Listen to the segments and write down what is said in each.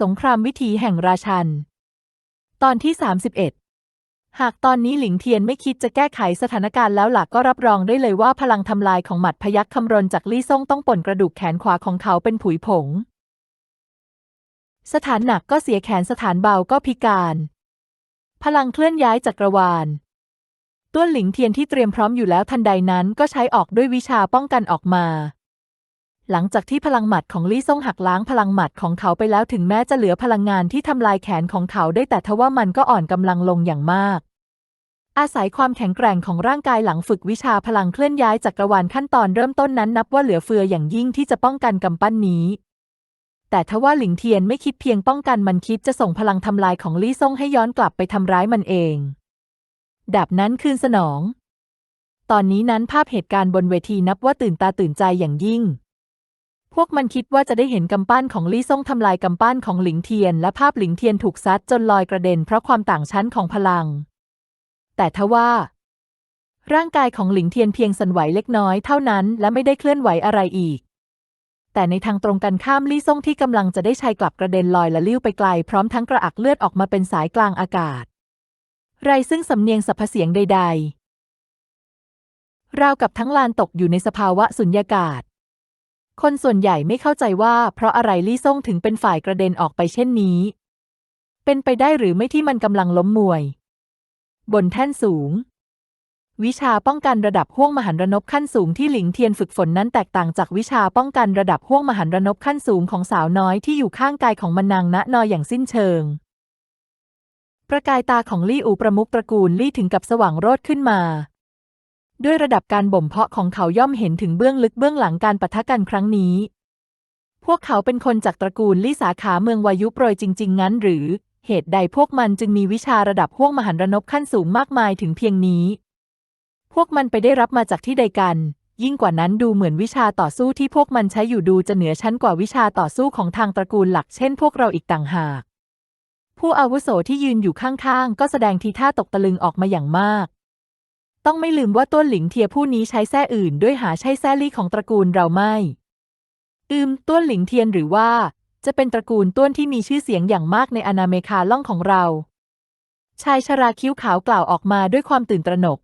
สงครามวิถีแห่งราชัน ตอนที่ 31 หากตอนนี้หลิงเทียนไม่คิดจะแก้ไขสถานการณ์แล้วหลักก็รับรองได้เลยว่าพลังทำลายของหมัดพยักคำรนจากลี่ซ่งต้องป่นกระดูกแขนขวาของเขาเป็นผุยผง สถานหนักก็เสียแขนสถานเบาก็พิการ พลังเคลื่อนย้ายจักรวาลต้วนหลิงเทียนที่เตรียมพร้อมอยู่แล้วทันใดนั้นก็ใช้ออกด้วยวิชาป้องกันออกมา หลังจากที่พลังหมัดของลี่ซ่งหักล้างพลังหมัดของเขาไปแล้วถึงแม้จะเหลือพลังงานที่ทำลายแขนของเขาได้แต่ทว่ามันก็อ่อนกำลังลงอย่างมาก อาศัยความแข็งแกร่งของร่างกายหลังฝึกวิชาพลังเคลื่อนย้ายจักรวาลขั้นตอนเริ่มต้นนั้นนับว่าเหลือเฟืออย่างยิ่งที่จะป้องกันกำปั้นนี้ แต่ทว่าหลิงเทียนไม่คิดเพียงป้องกันมันคิดจะส่งพลังทำลายของลี่ซ่งให้ย้อนกลับไปทำร้ายมันเองดาบนั้นคืนสนอง ตอนนี้นั้นภาพเหตุการณ์บนเวทีนับว่าตื่นตาตื่นใจอย่างยิ่ง วกมันคิดว่าจะได้เห็นกำปั้นของลี่ซ่งทำลายกำปั้นของหลิงเทียน และภาพหลิงเทียนถูกซัดจนลอยกระเด็นเพราะความต่างชั้นของพลัง แต่ทว่า ร่างกายของหลิงเทียนเพียงสั่นไหวเล็กน้อยเท่านั้น และไม่ได้เคลื่อนไหวอะไรอีก แต่ในทางตรงกันข้ามลี่ซ่งที่กำลังจะได้ชัยกลับกระเด็นลอยละลิ้วไปไกลพร้อมทั้งกระอักเลือดออกมาเป็นสายกลางอากาศ ไรซึ่งสำเนียงสรรพเสียงใด ๆ ราวกับทั้งลานตกอยู่ในสภาวะสุญญากาศ คนส่วนใหญ่ไม่เข้าใจว่าเพราะอะไรลี่ซ่งถึงเป็นฝ่ายกระเด็นออกไปเช่นนี้ เป็นไปได้หรือไม่ที่มันกำลังล้มมวย บนแท่นสูง วิชาป้องกันระดับห้วงมหันรนบขั้นสูงที่หลิงเทียนฝึกฝนนั้นแตกต่างจากวิชาป้องกันระดับห้วงมหันรนบขั้นสูงของสาวน้อยที่อยู่ข้างกายของมันนางณนอยอย่างสิ้นเชิง ประกายตาของลี่อูประมุขตระกูลลี่ถึงกับสว่างโรดขึ้นมา ด้วยระดับการบ่มเพาะของเขาย่อมเห็นถึงเบื้องลึกเบื้องหลังการปะทะกันครั้งนี้ พวกเขาเป็นคนจากตระกูลลี่สาขาเมืองวายุโปรยจริง ๆ งั้นหรือ เหตุใดพวกมันจึงมีวิชาระดับห้วงมหันรนบขั้นสูงมากมายถึงเพียงนี้ พวกมันไปได้รับมาจากที่ใดกัน ยิ่งกว่านั้นดูเหมือนวิชาต่อสู้ที่พวกมันใช้อยู่ดูจะเหนือชั้นกว่าวิชาต่อสู้ของทางตระกูลหลักเช่น พวกเราอีกต่างหาก ผู้อาวุโสที่ยืนอยู่ข้างๆ ก็แสดงทีท่าตกตะลึงออกมาอย่างมาก ต้องไม่ลืมว่าต้นหลิงเทียผู้นี้ใช้แส้อื่นด้วยหาใช่แส้ลี่ของตระกูลเราไม่ อืม ต้นหลิงเทียนหรือว่า จะเป็นตระกูลต้นที่มีชื่อเสียงอย่างมากในอนาเมคาล่องของเรา ชายชราคิ้วขาวกล่าวออกมาด้วยความตื่นตระหนก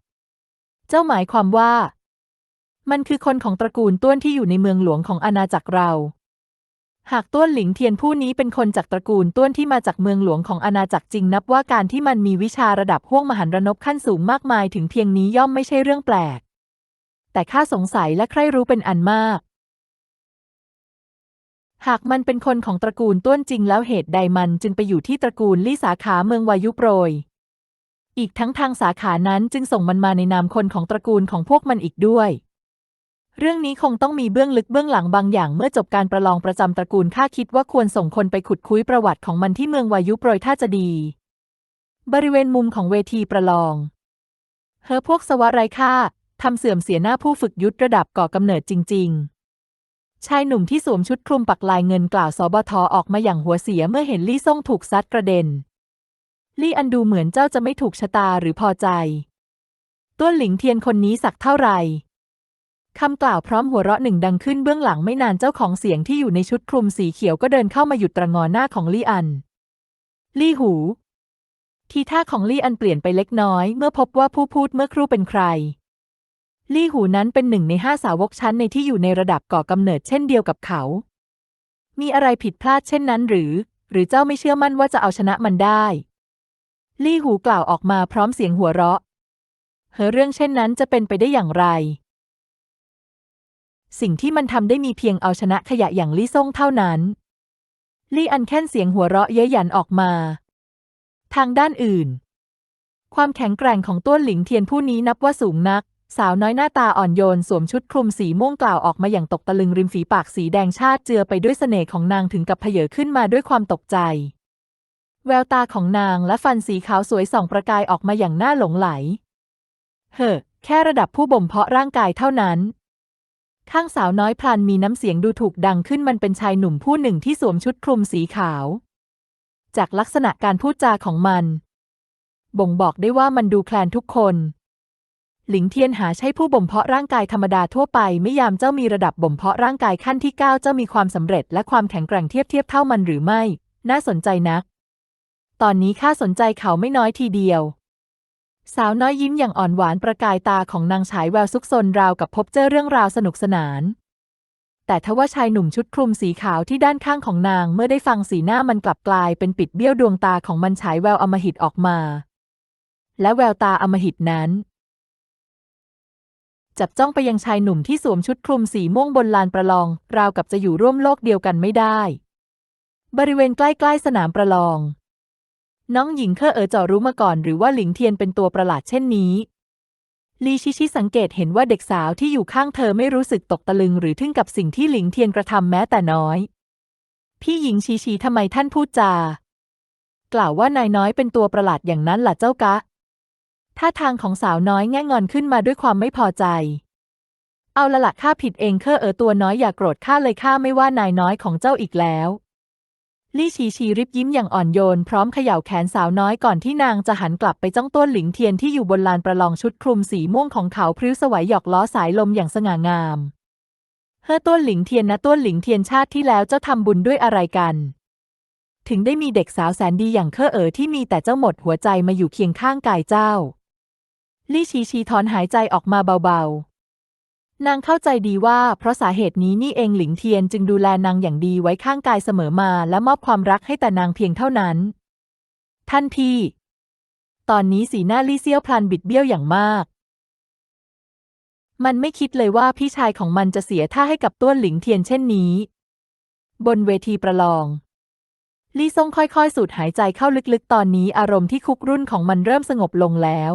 เจ้าหมายความว่า มันคือคนของตระกูลต้วนที่อยู่ในเมืองหลวงของอาณาจักรเรา หากต้วนหลิงเทียนผู้นี้เป็นคนจากตระกูลต้วนที่มาจากเมืองหลวงของอาณาจักรจริงนับว่าการที่มันมีวิชาระดับห้วงมหันรนบขั้นสูงมากมายถึงเพียงนี้ย่อมไม่ใช่เรื่องแปลก แต่ข้าสงสัยและใคร่รู้เป็นอันมาก หากมันเป็นคนของตระกูลต้วนจริงแล้วเหตุใดมันจึงไปอยู่ที่ตระกูลลี่สาขาเมืองวายุโปรย อีกทั้งทางสาขานั้นจึงส่งมันมาในนามคนของตระกูลของพวกมันอีกด้วย เรื่องนี้คงต้องมีเบื้องลึกเบื้องหลังบางอย่างเมื่อจบการประลองประจำตระกูลข้าคิดว่าควรส่งคนไปขุดคุยประวัติของมันที่เมืองวายุโปรยถ้าจะดี บริเวณมุมของเวทีประลอง เฮอพวกสวะไรค่าทำเสื่อมเสียหน้าผู้ฝึกยุทธระดับก่อกำเนิดจริง ๆ ชายหนุ่มที่สวมชุดคลุมปักลายเงินกล่าวสบทออกมาอย่างหัวเสียเมื่อเห็นลี่ซ่งถูกซัดกระเด็น ลี่อันดูเหมือนเจ้าจะไม่ถูกชะตาหรือพอใจต้วหลิงเทียนคนนี้สักเท่าไหร่ คำกล่าวพร้อมหัวเราะหนึ่งดังขึ้นเบื้องหลังไม่นานเจ้าของเสียงที่อยู่ในชุดคลุมสีเขียวก็เดินเข้ามาหยุดตระงอนหน้าของลี่อัน ลี่หู ทีท่าของลี่อันเปลี่ยนไปเล็กน้อย เมื่อพบว่าผู้พูดเมื่อครู่เป็นใคร ลี่หูนั้นเป็นหนึ่งในห้าสาวกชั้นในที่อยู่ในระดับก่อกำเนิดเช่นเดียวกับเขา มีอะไรผิดพลาดเช่นนั้นหรือ หรือเจ้าไม่เชื่อมั่นว่าจะเอาชนะมันได้ ลี่หูกล่าวออกมาพร้อมเสียงหัวเราะเฮอเรื่องเช่นนั้นจะเป็นไปได้อย่างไร สิ่งที่มันทำได้มีเพียงเอาชนะขยะอย่างลี่ซ่งเท่านั้น ลี่อันแค่นเสียงหัวเราะเย้ยหยันออกมา ทางด้านอื่น ความแข็งแกร่งของต้วนหลิงเทียนผู้นี้นับว่าสูงนัก สาวน้อยหน้าตาอ่อนโยนสวมชุดคลุมสีม่วงกล่าวออกมาอย่างตกตะลึงริมฝีปากสีแดงชาติเจือไปด้วยเสน่ห์ของนางถึงกับเพเยอขึ้นมาด้วยความตกใจ แววตาของนางและฟันสีขาวสวยส่องประกายออกมาอย่างน่าหลงไหล เฮ้อแค่ระดับผู้บ่มเพาะร่างกายเท่านั้น ข้างสาวน้อยพลันมีน้ำเสียงดูถูกดังขึ้นมันเป็นชายหนุ่มผู้หนึ่งที่สวมชุดคลุมสีขาว จากลักษณะการพูดจาของมัน บ่งบอกได้ว่ามันดูแคลนทุกคน หลิงเทียนหาใช่ผู้บ่มเพาะร่างกายธรรมดาทั่วไป ไม่ยามเจ้ามีระดับบ่มเพาะร่างกายขั้นที่ 9 เจ้ามีความสำเร็จและความแข็งแกร่งเทียบเทียบเท่ามันหรือไม่ น่าสนใจนัก ตอนนี้ข้าสนใจเขาไม่น้อยทีเดียว สาวน้อยยิ้มอย่างอ่อนหวานประกายตาของนางฉายแววซุกซนราวกับพบเจอเรื่องราวสนุกสนาน แต่ทว่าชายหนุ่มชุดคลุมสีขาวที่ด้านข้างของนางเมื่อได้ฟังสีหน้ามันกลับกลายเป็นปิดเบี้ยวดวงตาของมันฉายแววอมหิตออกมา และแววตาอมหิตนั้น จับจ้องไปยังชายหนุ่มที่สวมชุดคลุมสีม่วงบนลานประลอง ราวกับจะอยู่ร่วมโลกเดียวกันไม่ได้ บริเวณใกล้ๆสนามประลอง น้องหญิงเคอเอ๋อจารู้มาก่อนหรือว่าหลิงเทียนเป็นตัวประหลาดเช่นนี้ ลีชิชิสังเกตเห็นว่าเด็กสาวที่อยู่ข้างเธอไม่รู้สึกตกตะลึง หรือทึ่งกับสิ่งที่หลิงเทียนกระทำแม้แต่น้อย พี่หญิงชีชีทำไมท่านพูดจา กล่าวว่านายน้อยเป็นตัวประหลาดอย่างนั้นล่ะเจ้ากะท่าทางของสาวน้อยแง่งอนขึ้นมาด้วยความไม่พอใจ เอาละละข้าผิดเองเคอเอ๋อตัวน้อยอย่าโกรธข้าเลยข้าไม่ว่านายน้อยของเจ้าอีกแล้ว ลี่ชีชีริบยิ้มอย่างอ่อนโยน พร้อมเขย่าแขนสาวน้อยก่อนที่นางจะหันกลับไปจ้องต้นหลิงเทียนที่อยู่บนลานประลองชุดคลุมสีม่วงของเขาพริ้วสวยหยอกล้อสายลมอย่างสง่างาม เฮ้อต้นหลิงเทียนนะต้นหลิงเทียนชาติที่แล้วเจ้าทำบุญด้วยอะไรกัน ถึงได้มีเด็กสาวแสนดีอย่างเคอเอ๋อที่มีแต่เจ้าหมดหัวใจมาอยู่เคียงข้างกายเจ้า ลี่ชีชีถอนหายใจออกมาเบาๆ นางเข้าใจดีว่าเพราะสาเหตุนี้นี่เองหลิงเทียนจึงดูแลนางอย่างดีไว้ข้างกายเสมอมาและมอบความรักให้แต่นางเพียงเท่านั้น ท่านพี่ ตอนนี้สีหน้าลี่เซียวพลันบิดเบี้ยวอย่างมาก มันไม่คิดเลยว่าพี่ชายของมันจะเสียท่าให้กับต้วนหลิงเทียนเช่นนี้ บนเวทีประลองลี่ซ่งค่อยๆ สูดหายใจเข้าลึกๆ ตอนนี้อารมณ์ที่คุกรุ่นของมันเริ่มสงบลงแล้ว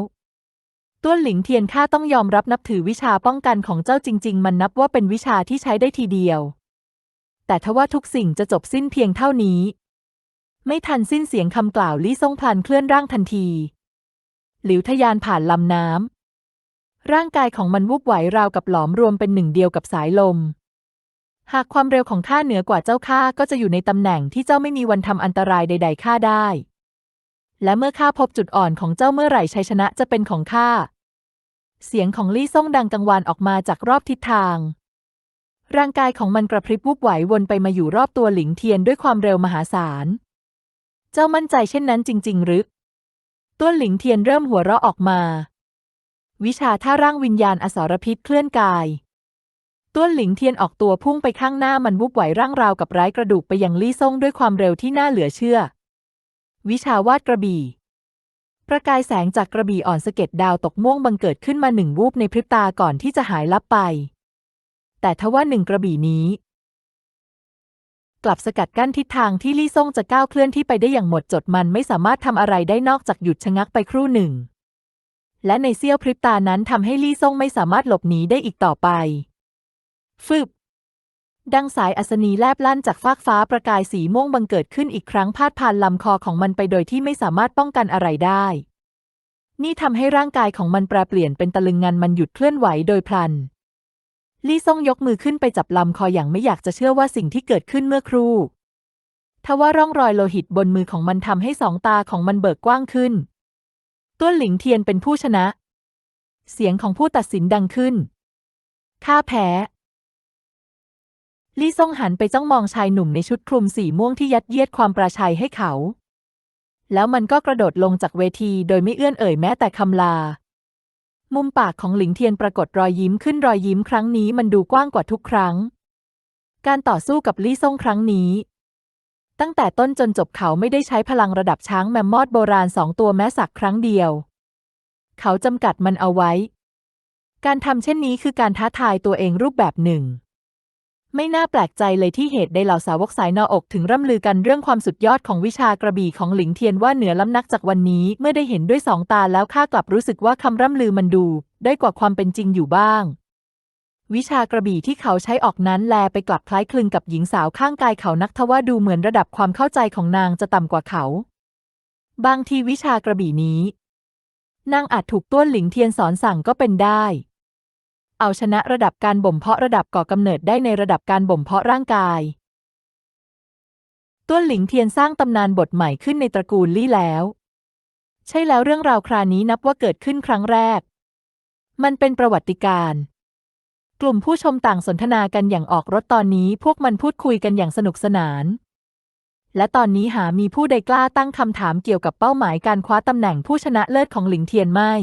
ต้วนหลิงเทียนข้าต้องยอมรับนับถือวิชาป้องกันของเจ้าจริง ๆ มันนับว่าเป็นวิชาที่ใช้ได้ทีเดียว แต่ทว่าทุกสิ่งจะจบสิ้นเพียงเท่านี้ ไม่ทันสิ้นเสียงคำกล่าวลี่ซ่งพลันเคลื่อนร่างทันที หลิวทะยานผ่านลำน้ำร่างกายของมันวูบไหวราวกับหลอมรวมเป็นหนึ่งเดียวกับสายลม หากความเร็วของข้าเหนือกว่าเจ้าข้าก็จะอยู่ในตำแหน่งที่เจ้าไม่มีวันทำอันตรายใด ๆข้าได้ และเมื่อข้าพบจุดอ่อนของเจ้าเมื่อไหร่ชัยชนะจะเป็นของข้า เสียงของลี่ซ่งดังกังวานออกมาจากรอบทิศทาง ร่างกายของมันกระพริบวูบไหววนไปมาอยู่รอบตัวหลิงเทียนด้วยความเร็วมหาศาล เจ้ามั่นใจเช่นนั้นจริง ๆ หรือ ตัวหลิงเทียนเริ่มหัวเราะออกมา วิชาท่าร่างวิญญาณอสรพิษเคลื่อนกายต้วนหลิงเทียนออกตัวพุ่งไปข้างหน้ามันวุบไหวร่างราวกับไร้กระดูกไปยังลี่ซ่งด้วยความเร็วที่น่าเหลือเชื่อ วิชาวาดกระบี่ ประกายแสงจากกระบี่อ่อนสะเก็ดดาวตกม่วงบังเกิดขึ้นมาหนึ่งวูบในพริบตาก่อนที่จะหายลับไป แต่ทว่าหนึ่งกระบี่นี้ กลับสกัดกั้นทิศทางที่ลี่ซ่งจะก้าวเคลื่อนที่ไปได้อย่างหมดจดมันไม่สามารถทำอะไรได้นอกจากหยุดชะงักไปครู่หนึ่ง และในเสี้ยวพริบตานั้นทำให้ลี่ซ่งไม่สามารถหลบหนีได้อีกต่อไป ฟึบ ดังสายอัศนีแลบลั่นจากฟากฟ้าประกายสีม่วงบังเกิดขึ้นอีกครั้งพาดผ่านลำคอของมันไปโดยที่ไม่สามารถป้องกันอะไรได้ นี่ทำให้ร่างกายของมันแปรเปลี่ยนเป็นตะลึงงันมันหยุดเคลื่อนไหวโดยพลัน ลี่ซ่งยกมือขึ้นไปจับลำคออย่างไม่อยากจะเชื่อว่าสิ่งที่เกิดขึ้นเมื่อครู่ทว่าร่องรอยโลหิตบนมือของมันทำให้สองตาของมันเบิกกว้างขึ้นต้วนหลิงเทียนเป็นผู้ชนะ เสียงของผู้ตัดสินดังขึ้นข้าแพ้ ลี่ซ่งหันไปจ้องมองชายหนุ่มในชุดคลุมสีม่วงที่ยัดเยียดความปราชัยให้เขา แล้วมันก็กระโดดลงจากเวทีโดยไม่เอื้อนเอ่ยแม้แต่คำลา มุมปากของหลิงเทียนปรากฏรอยยิ้มขึ้นรอยยิ้มครั้งนี้มันดูกว้างกว่าทุกครั้ง การต่อสู้กับลี่ซ่งครั้งนี้ ตั้งแต่ต้นจนจบเขาไม่ได้ใช้พลังระดับช้างแมมมอดโบราณสองตัวแม้สักครั้งเดียว เขาจำกัดมันเอาไว้ การทำเช่นนี้คือการท้าทายตัวเองรูปแบบหนึ่ง ไม่น่าแปลกใจเลยที่เหตุใดเหล่าสาวกสายนออกถึงร่ำลือกันเรื่องความสุดยอดของวิชากระบี่ของหลิงเทียนว่าเหนือล้ำนักจากวันนี้เมื่อได้เห็นด้วยสองตาแล้วข้ากลับรู้สึกว่าคำร่ำลือมันดูได้กว่าความเป็นจริงอยู่บ้าง วิชากระบี่ที่เขาใช้ออกนั้นแลไปกลับคล้ายคลึงกับหญิงสาวข้างกายเขานักทว่าดูเหมือนระดับความเข้าใจของนางจะต่ำกว่าเขา บางทีวิชากระบี่นี้ นางอาจถูกต้วนหลิงเทียนสอนสั่งก็เป็นได้ เอาชนะระดับการบ่มเพาะระดับก่อกำเนิดได้ในระดับการบ่มเพาะร่างกาย ต้วนหลิงเทียนสร้างตำนานบทใหม่ขึ้นในตระกูลลี่แล้ว ใช่แล้วเรื่องราวครานี้นับว่าเกิดขึ้นครั้งแรก มันเป็นประวัติการณ์กลุ่มผู้ชมต่างสนทนากันอย่างออกรถตอนนี้พวกมันพูดคุยกันอย่างสนุกสนาน และตอนนี้หามีผู้ใดกล้าตั้งคำถามเกี่ยวกับเป้าหมายการคว้าตำแหน่งผู้ชนะเลิศของหลิงเทียนไม่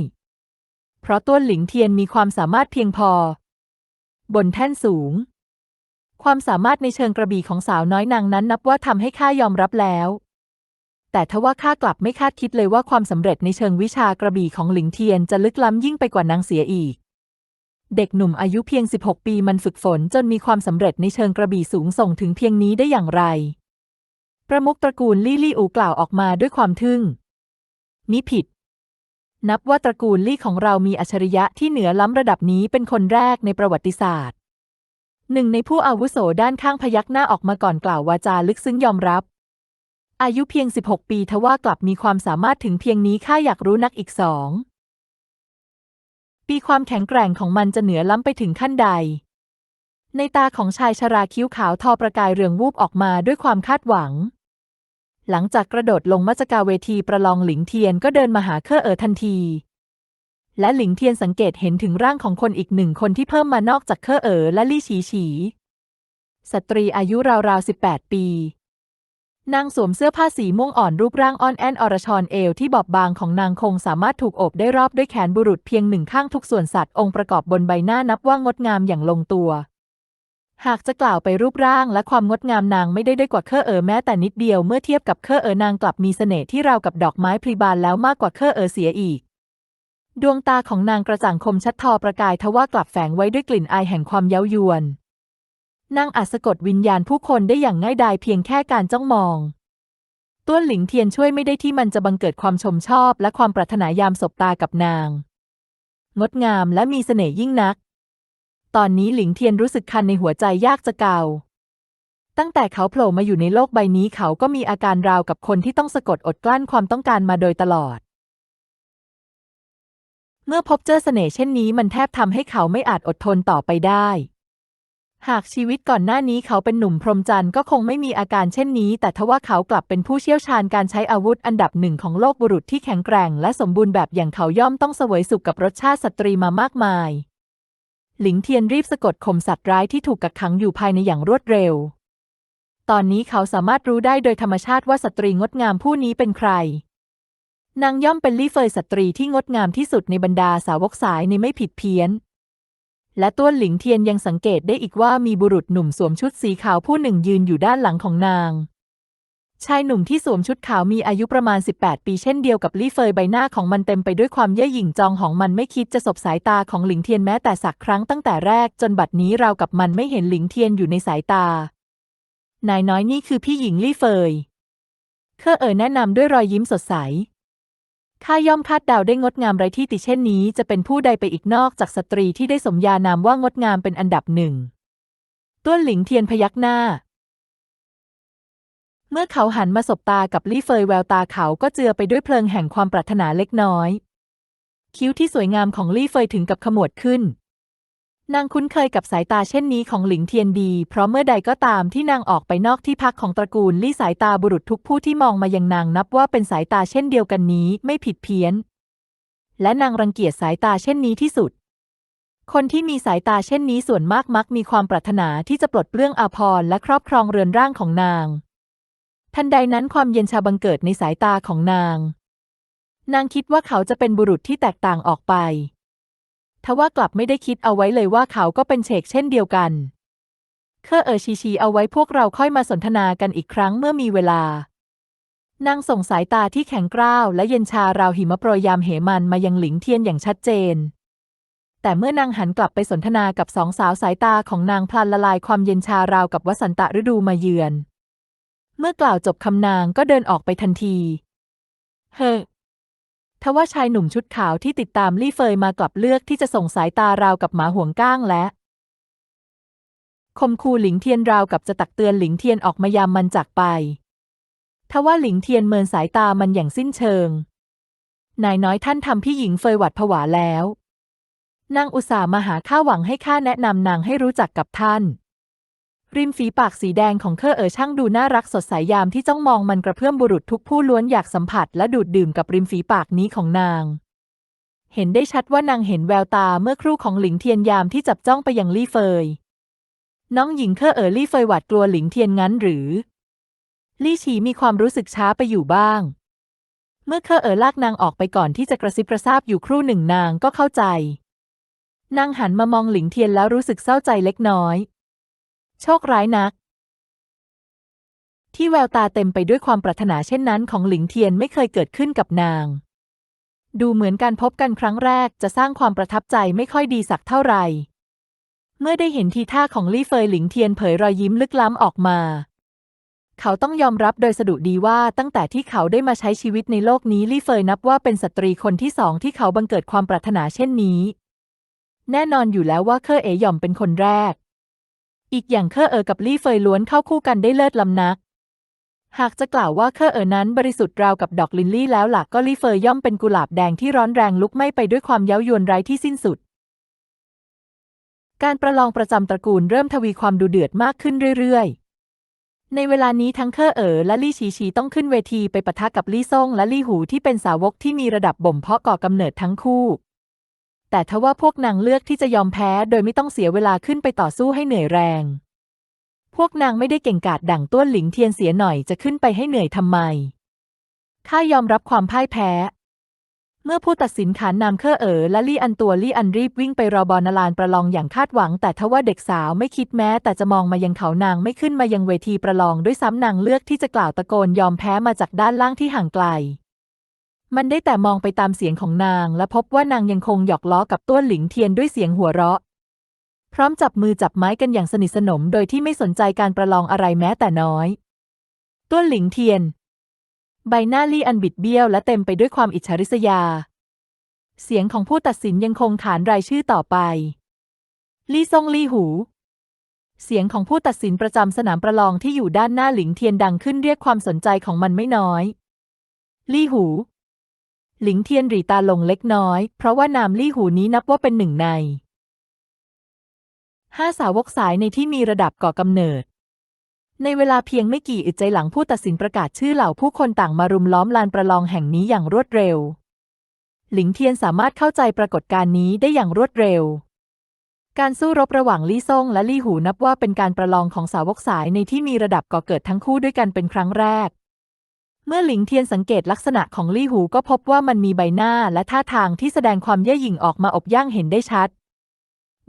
เพราะต้วนหลิงเทียนมีความสามารถเพียงพอ บนแท่นสูง ความสามารถในเชิงกระบี่ของสาวน้อยนางนั้นนับว่าทำให้ข้ายอมรับแล้ว แต่ทว่าข้ากลับไม่คาดคิดเลยว่าความสำเร็จในเชิงวิชากระบี่ของหลิงเทียนจะลึกล้ำยิ่งไปกว่านางเสียอีก เด็กหนุ่มอายุเพียง 16 ปีมันฝึกฝนจนมีความสำเร็จในเชิงกระบี่สูงส่งถึงเพียงนี้ได้อย่างไร ประมุขตระกูลลี่ลี่อูกล่าวออกมาด้วยความทึ่ง นี่ผิด นับว่าตระกูลลี่ของเรามีอัจฉริยะที่เหนือล้ำระดับนี้เป็นคนแรกในประวัติศาสตร์ หนึ่งในผู้อาวุโสด้านข้างพยักหน้าออกมาก่อนกล่าววาจาลึกซึ้งยอมรับ อายุเพียง 16 ปีทว่ากลับมีความสามารถถึงเพียงนี้ข้าอยากรู้นักอีกสองปีความแข็งแกร่งของมันจะเหนือล้ำไปถึงขั้นใด ในตาของชายชราคิ้วขาวทอประกายเรืองวูบออกมาด้วยความคาดหวัง หลังจากกระโดดลงมัจกาเวทีประลองหลิงเทียนก็เดินมาหาเคอเอ๋อทันที และหลิงเทียนสังเกตเห็นถึงร่างของคนอีกหนึ่งคนที่เพิ่มมานอกจากเคอเอ๋อและลี่ฉีฉี สตรีอายุราวๆ18ปีนางสวมเสื้อผ้าสีม่วงอ่อนรูปร่างอ่อนแอนอรชรเอวที่บอบบางของนางคงสามารถถูกโอบได้รอบด้วยแขนบุรุษเพียงหนึ่งข้างทุกส่วนสัตว์องค์ประกอบบนใบหน้านับว่างดงามอย่างลงตัว หากจะกล่าวไปรูปร่างและความงดงามนางไม่ได้ด้อยกว่าเคอเอ๋อแม้แต่นิดเดียวเมื่อเทียบกับเคอเอ๋อนางกลับมีเสน่ห์ที่ราวกับดอกไม้พลีบานแล้วมากกว่าเคอเอ๋อเสียอีก ดวงตาของนางกระจ่างคมชัดทอประกายทว่ากลับแฝงไว้ด้วยกลิ่นอายแห่งความเย้ายวน นางอาจสะกดวิญญาณผู้คนได้อย่างง่ายดายเพียงแค่การจ้องมอง ต้วนหลิงเทียนช่วยไม่ได้ที่มันจะบังเกิดความชมชอบ และความปรารถนายามสบตากับนาง งดงามและมีเสน่ห์ยิ่งนัก ตอนนี้หลิงเทียนรู้สึกคันในหัวใจยากจะเกาตั้งแต่เขาโผล่มาอยู่ในโลกใบนี้เขาก็มีอาการราวกับคนที่ต้องสะกดอดกลั้นความต้องการมาโดยตลอด เมื่อพบเจอเสน่ห์เช่นนี้มันแทบทำให้เขาไม่อาจอดทนต่อไปได้ หากชีวิตก่อนหน้านี้เขาเป็นหนุ่มพรหมจันทร์ก็คงไม่มีอาการเช่นนี้ แต่ทว่าเขากลับเป็นผู้เชี่ยวชาญการใช้อาวุธอันดับหนึ่งของโลกบุรุษที่แข็งแกร่ง และสมบูรณ์แบบอย่างเขาย่อมต้องเสวยสุขกับรสชาติสตรีมามากมาย หลิงเทียนรีบสะกดข่มสัตว์ร้ายที่ถูกกักขังอยู่ภายในอย่างรวดเร็ว ตอนนี้เขาสามารถรู้ได้โดยธรรมชาติว่าสตรีงดงามผู้นี้เป็นใคร นางย่อมเป็นลี่เฟยสตรีที่งดงามที่สุดในบรรดาสาวกสายในไม่ผิดเพี้ยน และต้วหลิงเทียนยังสังเกตได้อีกว่ามีบุรุษหนุ่มสวมชุดสีขาวผู้หนึ่งยืนอยู่ด้านหลังของนาง ชายหนุ่มที่สวมชุดขาวมีอายุประมาณ 18 ปีเช่นเดียวกับลี่เฟยใบหน้าของมันเต็มไปด้วยความเย่อหยิ่งจองของมันไม่คิดจะสบสายตาของหลิงเทียนแม้แต่สักครั้งตั้งแต่แรกจนบัดนี้เรากับมันไม่เห็นหลิงเทียนอยู่ในสายตา นายน้อยนี่คือพี่หญิงลี่เฟยเคอเอ๋อแนะนำด้วยรอยยิ้มสดใสข้าย่อมคาดเดาได้งดงามไรที่ติเช่นนี้จะเป็นผู้ใดไปอีกนอกจากสตรีที่ได้สมญานามว่างดงามเป็นอันดับหนึ่งต้วนหลิงเทียนพยักหน้า มื่อเขาหันมาสบตากับลี่เฟยแววตาเขาก็เจือไปด้วยเพลิงแห่งความปรารถนาเล็กน้อย คิ้วที่สวยงามของลี่เฟยถึงกับขมวดขึ้น นางคุ้นเคยกับสายตาเช่นนี้ของหลิงเทียนดี เพราะเมื่อใดก็ตามที่นางออกไปนอกที่พักของตระกูลลี่สายตาบุรุษทุกผู้ที่มองมายังนางนับว่าเป็นสายตาเช่นเดียวกันนี้ไม่ผิดเพี้ยน และนางรังเกียจสายตาเช่นนี้ที่สุดคนที่มีสายตาเช่นนี้ส่วนมากมักมีความปรารถนาที่จะปลดเปลื้องอาภรณ์และครอบครองเรือนร่างของนาง ทันใดนั้นความเย็นชาบังเกิดในสายตาของนาง นางคิดว่าเขาจะเป็นบุรุษที่แตกต่างออกไป ทว่ากลับไม่ได้คิดเอาไว้เลยว่าเขาก็เป็นเฉกเช่นเดียวกัน เคอเออชีชีเอาไว้พวกเราค่อยมาสนทนากันอีกครั้งเมื่อมีเวลา นางส่งสายตาที่แข็งกร้าวและเย็นชาราวหิมะโปรยยามเหมันมายังหลิงเทียนอย่างชัดเจนแต่เมื่อนางหันกลับไปสนทนากับสองสาวสายตาของนางพลันละลายความเย็นชาราวกับวสันตฤดูมาเยือน เมื่อกล่าวจบคำนางก็เดินออกไปทันที เฮ้ทว่าชายหนุ่มชุดขาวที่ติดตามลี่เฟยมากลับเลือกที่จะส่งสายตาราวกับหมาห่วงก้างและคมคูหลิงเทียนราวกับจะตักเตือนหลิงเทียนออกมายามมันจากไป ทว่าหลิงเทียนเมินสายตามันอย่างสิ้นเชิง นายน้อยท่านทำพี่หญิงเฟยหวัดผวาแล้ว นางอุตส่าห์มาหาข้าหวังให้ข้าแนะนำนางให้รู้จักกับท่าน ริมฝีปากสีแดงของเคอเอ๋อช่างดูน่ารักสดใสยามที่จ้องมองมันกระเพื่อมบุรุษทุกผู้ล้วนอยากสัมผัสและดูดดื่มกับริมฝีปากนี้ของนาง เห็นได้ชัดว่านางเห็นแววตาเมื่อครู่ของหลิงเทียนยามที่จับจ้องไปยังลี่เฟย น้องหญิงเคอเอ๋อลี่เฟยหวาดกลัวหลิงเทียนงั้นหรือ ลี่ฉีมีความรู้สึกช้าไปอยู่บ้าง เมื่อเคอเอ๋อลากนางออกไปก่อนที่จะกระซิบกระซาบอยู่ครู่หนึ่งนางก็เข้าใจ นางหันมามองหลิงเทียนแล้วรู้สึกเศร้าใจเล็กน้อย โชคร้ายนัก ที่แววตาเต็มไปด้วยความปรารถนาเช่นนั้นของหลิงเทียนไม่เคยเกิดขึ้นกับนาง ดูเหมือนการพบกันครั้งแรกจะสร้างความประทับใจไม่ค่อยดีสักเท่าไหร่เมื่อได้เห็นทีท่าของลี่เฟยหลิงเทียนเผยรอยยิ้มลึกล้ำออกมา เขาต้องยอมรับโดยสะดุดีว่าตั้งแต่ที่เขาได้มาใช้ชีวิตในโลกนี้ลี่เฟยนับว่าเป็นสตรีคนที่สองที่เขาบังเกิดความปรารถนาเช่นนี้ แน่นอนอยู่แล้วว่าเคอเอ๋หย่อมเป็นคนแรก อีกอย่างเคอเอ๋อกับลี่เฟยล้วนเข้าคู่กันได้เลิศลำนัก หากจะกล่าวว่าเคอเอ๋อนั้นบริสุทธิ์ราวกับดอกลินลี่แล้วหลักก็ลี่เฟยย่อมเป็นกุหลาบแดงที่ร้อนแรงลุกไหม้ไปด้วยความเย้ายวนไร้ที่สิ้นสุด การประลองประจำตระกูลเริ่มทวีความดูเดือดมากขึ้นเรื่อยๆ ในเวลานี้ทั้งเคอเอ๋อและลี่ฉีฉีต้องขึ้นเวทีไปปะทะกับลี่ซ่งและลี่หูที่เป็นสาวกที่มีระดับบ่มเพาะก่อกำเนิดทั้งคู่ แต่ทว่าพวกนางเลือกที่จะยอมแพ้โดยไม่ต้องเสียเวลาขึ้นไปต่อสู้ให้เหนื่อยแรง พวกนางไม่ได้เก่งกาจดั่งต้วนหลิงเทียนเสียหน่อยจะขึ้นไปให้เหนื่อยทำไม ข้ายอมรับความพ่ายแพ้ เมื่อผู้ตัดสินขานนามเคอเอ๋อและลี่อันตัวลี่อันรีบวิ่งไปรอบอนลานประลองอย่างคาดหวัง แต่ทว่าเด็กสาวไม่คิดแม้ แต่จะมองมายังเขานางไม่ขึ้นมายังเวทีประลองด้วยซ้ำนางเลือกที่จะกล่าวตะโกนยอมแพ้มาจากด้านล่างที่ห่างไกล มันได้แต่มองไปตามเสียงของนาง และพบว่านางยังคงหยอกล้อกับต้วนหลิงเทียนด้วยเสียงหัวเราะ พร้อมจับมือจับไม้กันอย่างสนิทสนม โดยที่ไม่สนใจการประลองอะไรแม้แต่น้อย ต้วนหลิงเทียน ใบหน้าลี่อันบิดเบี้ยวและเต็มไปด้วยความอิจฉาริษยา เสียงของผู้ตัดสินยังคงขานรายชื่อต่อไป ลี่ซงลี่หู เสียงของผู้ตัดสินประจำสนามประลองที่อยู่ด้านหน้าหลิงเทียนดังขึ้นเรียกความสนใจของมันไม่น้อย ลี่หู หลิงเทียนหรีตาลงเล็กน้อย เพราะว่านามลี่หูนี้นับว่าเป็นหนึ่งในห้าสาวกสายในที่มีระดับก่อกำเนิด ในเวลาเพียงไม่กี่อึดใจหลังผู้ตัดสินประกาศชื่อเหล่าผู้คนต่างมารุมล้อมลานประลองแห่งนี้อย่างรวดเร็ว หลิงเทียนสามารถเข้าใจปรากฏการณ์นี้ได้อย่างรวดเร็ว การสู้รบระหว่างลี่ซ่งและลี่หูนับว่าเป็นการประลองของสาวกสายในที่มีระดับก่อเกิดทั้งคู่ด้วยกันเป็นครั้งแรก เมื่อหลิงเทียนสังเกตลักษณะของลี่หูก็พบว่ามันมีใบหน้าและท่าทางที่แสดงความเย่อหยิ่งออกมาอบย่างเห็นได้ชัด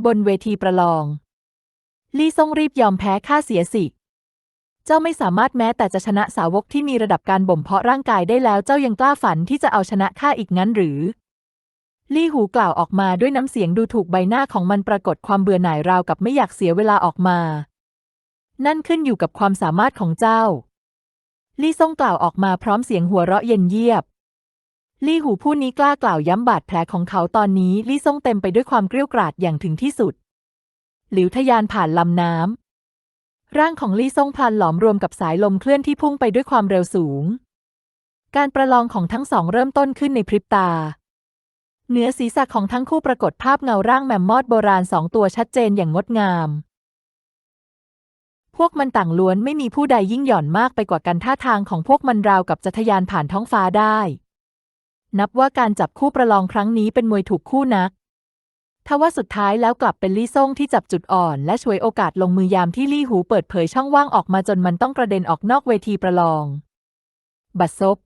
บนเวทีประลอง ลี่ซ่งรีบยอมแพ้ค่าเสียสิ เจ้าไม่สามารถแม้แต่จะชนะสาวกที่มีระดับการบ่มเพาะร่างกายได้แล้วเจ้ายังกล้าฝันที่จะเอาชนะข้าอีกงั้นหรือ ลี่หูกล่าวออกมาด้วยน้ำเสียงดูถูกใบหน้าของมันปรากฏความเบื่อหน่ายราวกับไม่อยากเสียเวลาออกมา นั่นขึ้นอยู่กับความสามารถของเจ้า ลี่ซ่งกล่าวออกมาพร้อมเสียงหัวเราะเย็นเยียบ ลี่หูผู้นี้กล้ากล่าวย้ำบาดแผลของเขาตอนนี้ ลี่ซ่งเต็มไปด้วยความเกรี้ยวกราดอย่างถึงที่สุด หลิวทะยานผ่านลำน้ำร่างของลี่ซ่งพลันหลอมรวมกับสายลมเคลื่อนที่พุ่งไปด้วยความเร็วสูง การประลองของทั้งสองเริ่มต้นขึ้นในพริบตาเหนือศีรษะของทั้งคู่ปรากฏภาพเงาร่างแมมมอดโบราณสองตัวชัดเจนอย่างงดงาม พวกมันต่างล้วนไม่มีผู้ใดยิ่งหย่อนมากไปกว่ากันท่าทางของพวกมันราวกับจะทะยานผ่านท้องฟ้าได้ นับว่าการจับคู่ประลองครั้งนี้เป็นมวยถูกคู่นักทว่าสุดท้ายแล้วกลับเป็นลี่ซ่งที่จับจุดอ่อน และช่วยโอกาสลงมือยามที่ลี่หูเปิดเผยช่องว่างออกมาจนมันต้องกระเด็นออกนอกเวทีประลอง บัดซบ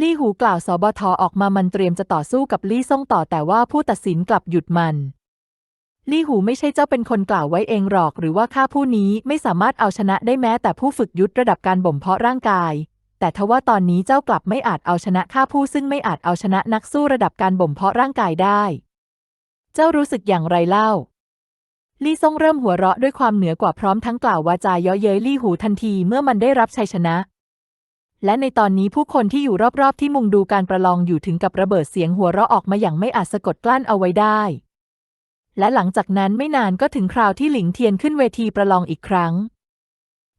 ลี่หูกล่าวสบทออกมามันเตรียมจะต่อสู้กับลี่ซ่งต่อแต่ว่าผู้ตัดสินกลับหยุดมัน ลี่หูไม่ใช่เจ้าเป็นคนกล่าวไว้เองหรอก หรือว่าข้าผู้นี้ไม่สามารถเอาชนะได้แม้แต่ผู้ฝึกยุทธระดับการบ่มเพาะร่างกาย แต่ทว่าตอนนี้เจ้ากลับไม่อาจเอาชนะข้าผู้ซึ่งไม่อาจเอาชนะนักสู้ระดับการบ่มเพาะร่างกายได้ เจ้ารู้สึกอย่างไรเล่า ลี่ซ่งเริ่มหัวเราะด้วยความเหนือกว่าพร้อมทั้งกล่าววาจาเย้อเย้ยลี่หูทันทีเมื่อมันได้รับชัยชนะ และในตอนนี้ผู้คนที่อยู่รอบๆที่มุงดูการประลองอยู่ถึงกับระเบิดเสียงหัวเราะออกมาอย่างไม่อาจสะกดกลั้นเอาไว้ได้ และหลังจากนั้นไม่นานก็ถึงคราวที่หลิงเทียนขึ้นเวทีประลองอีกครั้ง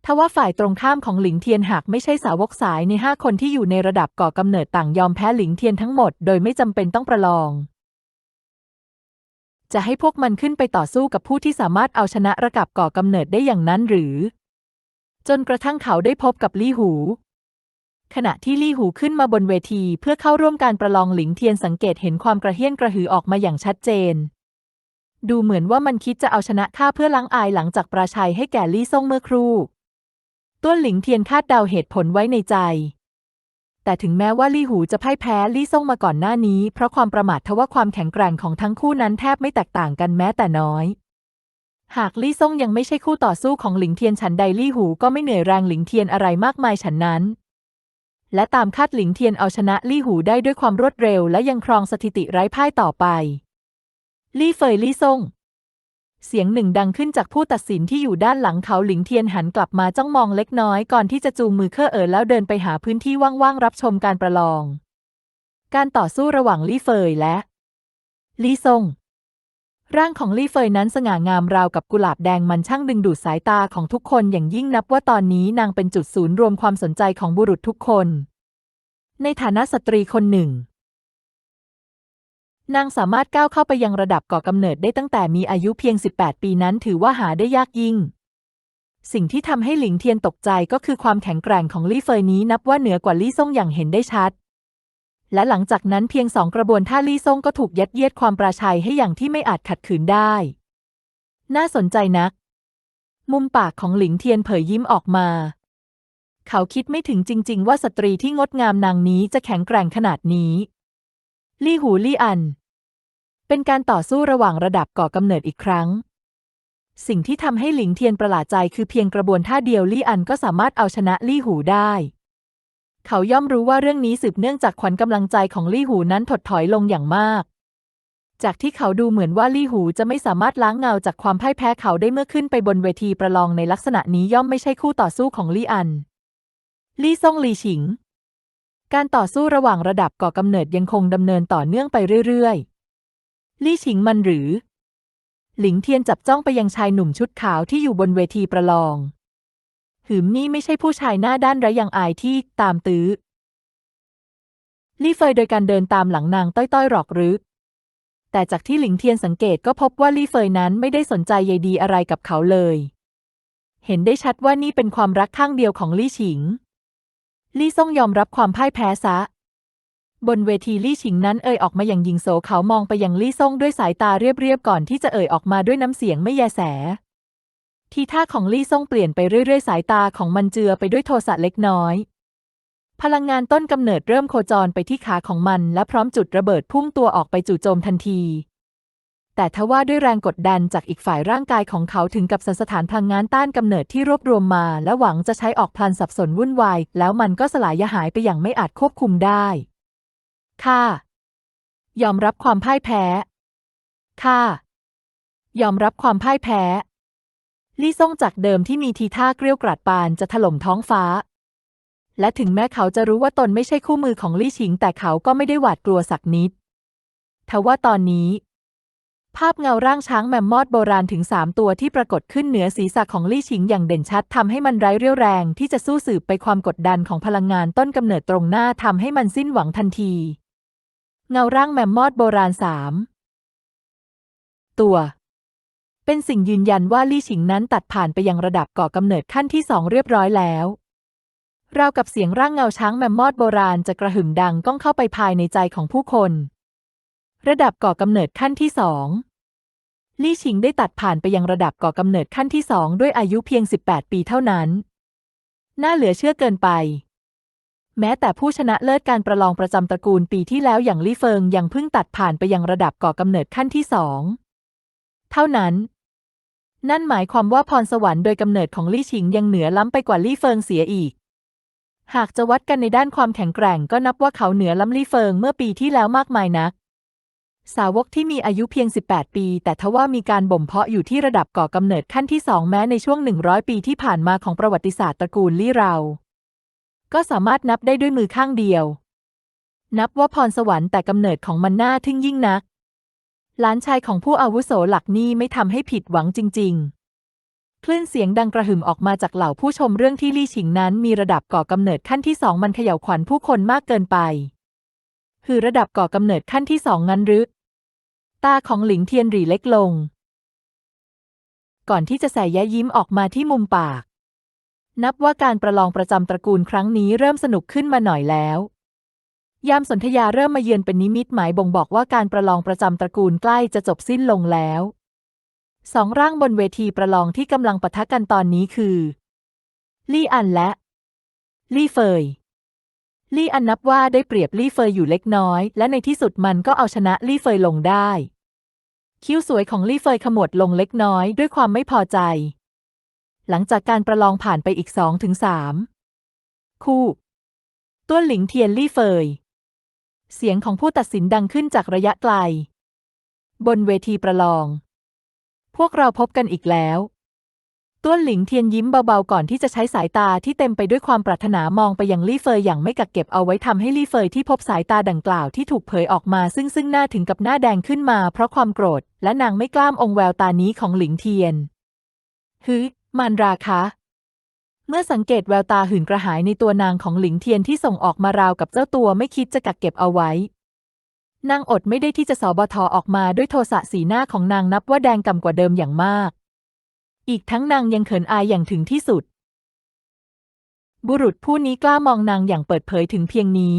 ทว่าฝ่ายตรงข้ามของหลิงเทียนหากไม่ใช่สาวกสายในห้าคนที่อยู่ในระดับก่อกำเนิดต่างยอมแพ้หลิงเทียนทั้งหมดโดยไม่จำเป็นต้องประลอง จะให้พวกมันขึ้นไปต่อสู้กับผู้ที่สามารถเอาชนะระกับก่อกำเนิดได้อย่างนั้นหรือ จนกระทั่งเขาได้พบกับลี่หู ขณะที่ลี่หูขึ้นมาบนเวทีเพื่อเข้าร่วมการประลองหลิงเทียนสังเกตเห็นความกระเฮี้ยนกระหือออกมาอย่างชัดเจน ดูเหมือนว่ามันคิดจะเอาชนะข้าเพื่อล้างอายหลังจากปราชัยให้แก่ลี่ซ่งเมื่อครู่ ต้วนหลิงเทียนคาดเดาเหตุผลไว้ในใจ แต่ถึงแม้ว่าลี่หูจะพ่ายแพ้ลี่ซ่งมาก่อนหน้านี้ เพราะความประมาททว่าความแข็งแกร่งของทั้งคู่นั้นแทบไม่แตกต่างกันแม้แต่น้อย หากลี่ซ่งยังไม่ใช่คู่ต่อสู้ของหลิงเทียนฉันใดลี่หูก็ไม่เหนื่อยแรงหลิงเทียนอะไรมากมายฉันนั้นและตามคาดหลิงเทียนเอาชนะลี่หูได้ด้วยความรวดเร็วและยังครองสถิติไร้พ่ายต่อไป ลี่เฟยลี่ซ่ง เสียงหนึ่งดังขึ้นจากผู้ตัดสินที่อยู่ด้านหลังเขาหลิงเทียนหันกลับมาจ้องมองเล็กน้อยก่อนที่จะจูงมือเคอเอ๋อแล้วเดินไปหาพื้นที่ว่างๆรับชมการประลอง การต่อสู้ระหว่างลี่เฟยและ ลี่ซงร่างของลี่เฟยนั้นสง่างามราวกับกุหลาบแดงมันช่างดึงดูดสายตาของทุกคนอย่างยิ่งนับว่าตอนนี้นางเป็นจุดศูนย์รวมความสนใจของบุรุษทุกคน ในฐานะสตรีคนหนึ่ง นางสามารถก้าวเข้าไปยังระดับก่อกำเนิดได้ตั้งแต่มีอายุเพียง 18 ปีนั้นถือว่าหาได้ยากยิ่ง สิ่งที่ทำให้หลิงเทียนตกใจก็คือความแข็งแกร่งของลี่เฟยนี้นับว่าเหนือกว่าลี่ซ่งอย่างเห็นได้ชัด และหลังจากนั้นเพียงสองกระบวนท่าลี่ซ่งก็ถูกยัดเยียดความปราชัยให้อย่างที่ไม่อาจขัดขืนได้ น่าสนใจนัก มุมปากของหลิงเทียนเผยยิ้มออกมา เขาคิดไม่ถึงจริง ๆ ว่าสตรีที่งดงามนางนี้จะแข็งแกร่งขนาดนี้ ลี่หูลี่อัน เป็นการต่อสู้ระหว่างระดับก่อกำเนิดอีกครั้ง สิ่งที่ทำให้หลิงเทียนประหลาดใจคือเพียงกระบวนท่าเดียวลี่อันก็สามารถเอาชนะลี่หูได้ เขาย่อมรู้ว่าเรื่องนี้สืบเนื่องจากขวัญกำลังใจของลี่หูนั้นถดถอยลงอย่างมาก จากที่เขาดูเหมือนว่าลี่หูจะไม่สามารถล้างเงาจากความพ่ายแพ้เขาได้เมื่อขึ้นไปบนเวทีประลองในลักษณะนี้ย่อมไม่ใช่คู่ต่อสู้ของลี่อัน ลี่ซ่งลี่ฉิงการต่อสู้ระหว่างระดับก่อกำเนิดยังคงดำเนินต่อเนื่องไปเรื่อยๆ ลี่ฉิงมันหรือ หลิงเทียนจับจ้องไปยังชายหนุ่มชุดขาวที่อยู่บนเวทีประลอง หืมนี่ไม่ใช่ผู้ชายหน้าด้านไรยังอายที่ตามตื้อ ลี่เฟยโดยการเดินตามหลังนางต้อยๆหรอกหรือ แต่จากที่หลิงเทียนสังเกตก็พบว่าลี่เฟยนั้นไม่ได้สนใจใยดีอะไรกับเขาเลย เห็นได้ชัดว่านี่เป็นความรักข้างเดียวของลี่ฉิง ลี่ซ่งยอมรับความพ่ายแพ้ซะ บนเวทีลี่ฉิงนั้นเอ่ยออกมาอย่างยิงโสเขามองไปยังลี่ซ่งด้วยสายตาเรียบๆก่อนที่จะเอ่ยออกมาด้วยน้ำเสียงไม่แยแส ทีท่าของลี่ซ่งเปลี่ยนไปเรื่อยๆ สายตาของมันเจือไปด้วยโทสะเล็กน้อย พลังงานต้นกำเนิดเริ่มโคจรไปที่ขาของมัน และพร้อมจุดระเบิดพุ่งตัวออกไปจู่โจมทันที แต่ทว่าด้วยแรงกดดันจากอีกฝ่ายร่างกายของเขาถึงกับสันสถานพลังงานต้านกำเนิดที่รวบรวมมา และหวังจะใช้ออกพลันสับสนวุ่นวายแล้วมันก็สลายหายไปอย่างไม่อาจควบคุมได้ ค่ะยอมรับความพ่ายแพ้ค่ะยอมรับความพ่ายแพ้ลี่ซ่งจากเดิมที่มีทีท่าเกรี้ยวกราดปานจะถล่มท้องฟ้า และถึงแม้เขาจะรู้ว่าตนไม่ใช่คู่มือของลี่ชิง แต่เขาก็ไม่ได้หวาดกลัวสักนิดทว่าตอนนี้ ภาพเงาร่างช้างแมมมอดโบราณถึงสามตัวที่ปรากฏขึ้นเหนือศีรษะของลี่ชิงอย่างเด่นชัดทำให้มันไร้เรี่ยวแรงที่จะสู้สืบไปความกดดันของพลังงานต้นกำเนิดตรงหน้าทำให้มันสิ้นหวังทันที เงาร่างแมมมอดโบราณสามตัว เป็นสิ่งยืนยันว่าลี่ฉิงนั้นตัดผ่านไปยังระดับก่อกำเนิดขั้นที่สองเรียบร้อยแล้วราวกับเสียงร่างเงาช้างแมมมอดโบราณจะกระหึ่มดังก้องเข้าไปภายในใจของผู้คน ระดับก่อกำเนิดขั้นที่สองลี่ฉิงได้ตัดผ่านไปยังระดับก่อกำเนิดขั้นที่สองด้วยอายุเพียง 18 ปีเท่านั้น น่าเหลือเชื่อเกินไป แม้แต่ผู้ชนะเลิศการประลองประจำตระกูลปีที่แล้วอย่างลี่เฟิงยังเพิ่งตัดผ่านไปยังระดับก่อกำเนิดขั้นที่สองเท่านั้น นั่นหมายความว่าพรสวรรค์โดยกำเนิดของลี่ชิงยังเหนือล้ำไปกว่าลี่เฟิงเสียอีก หากจะวัดกันในด้านความแข็งแกร่งก็นับว่าเขาเหนือล้ำลี่เฟิงเมื่อปีที่แล้วมากมายนัก สาวกที่มีอายุเพียง 18 ปี แต่ทว่ามีการบ่มเพาะอยู่ที่ระดับก่อกำเนิดขั้นที่สองแม้ในช่วง 100 ปีที่ผ่านมาของประวัติศาสตร์ตระกูลลี่เรา ก็สามารถนับได้ด้วยมือข้างเดียว นับว่าพรสวรรค์แต่กำเนิดของมันน่าทึ่งยิ่งนัก หลานชายของผู้อาวุโสหลักนี่ไม่ทำให้ผิดหวังจริง ๆ คลื่นเสียงดังกระหึ่มออกมาจากเหล่าผู้ชมเรื่องที่ลี่ฉิงนั้นมีระดับก่อกำเนิดขั้นที่สองมันเขย่าวขวัญผู้คนมากเกินไป คือระดับก่อกำเนิดขั้นที่สองงั้นหรือ ตาของหลิงเทียนหรี่เล็กลง ก่อนที่จะแสแย้ยิ้มออกมาที่มุมปาก นับว่าการประลองประจำตระกูลครั้งนี้เริ่มสนุกขึ้นมาหน่อยแล้ว ยามสนธยาเริ่มมาเยือนเป็นนิมิตหมายบ่งบอกว่าการประลองประจำตระกูลใกล้จะจบสิ้นลงแล้วสองร่างบนเวทีประลองที่กำลังปะทะกันตอนนี้คือ ลี่อันและ ลี่เฟย ลี่อันนับว่าได้เปรียบลี่เฟยอยู่เล็กน้อย และในที่สุดมันก็เอาชนะลี่เฟยลงได้ คิ้วสวยของลี่เฟยขมวดลงเล็กน้อยด้วยความไม่พอใจ หลังจากการประลองผ่านไปอีกสองถึงสามคู่ต้วนหลิงเทียนลี่เฟย เสียงของผู้ตัดสินดังขึ้นจากระยะไกล บนเวทีประลอง พวกเราพบกันอีกแล้ว ต้วนหลิงเทียนยิ้มเบาๆก่อนที่จะใช้สายตาที่เต็มไปด้วยความปรารถนามองไปยังลี่เฟยอย่างไม่กักเก็บเอาไว้ทำให้ลี่เฟยที่พบสายตาดังกล่าวที่ถูกเผยออกมาซึ่งซึ่งหน้าถึงกับหน้าแดงขึ้นมาเพราะความโกรธ และนางไม่กล้ามองแววตานี้ของหลิงเทียนฮึ มานราคะ เมื่อสังเกตแววตาหื่นกระหายในตัวนางของหลิงเทียนที่ส่งออกมาราวกับเจ้าตัวไม่คิดจะกักเก็บเอาไว้ นางอดไม่ได้ที่จะสอบทอออกมาด้วยโทสะสีหน้าของนางนับว่าแดงก่ำกว่าเดิมอย่างมาก อีกทั้งนางยังเขินอายอย่างถึงที่สุด บุรุษผู้นี้กล้ามองนางอย่างเปิดเผยถึงเพียงนี้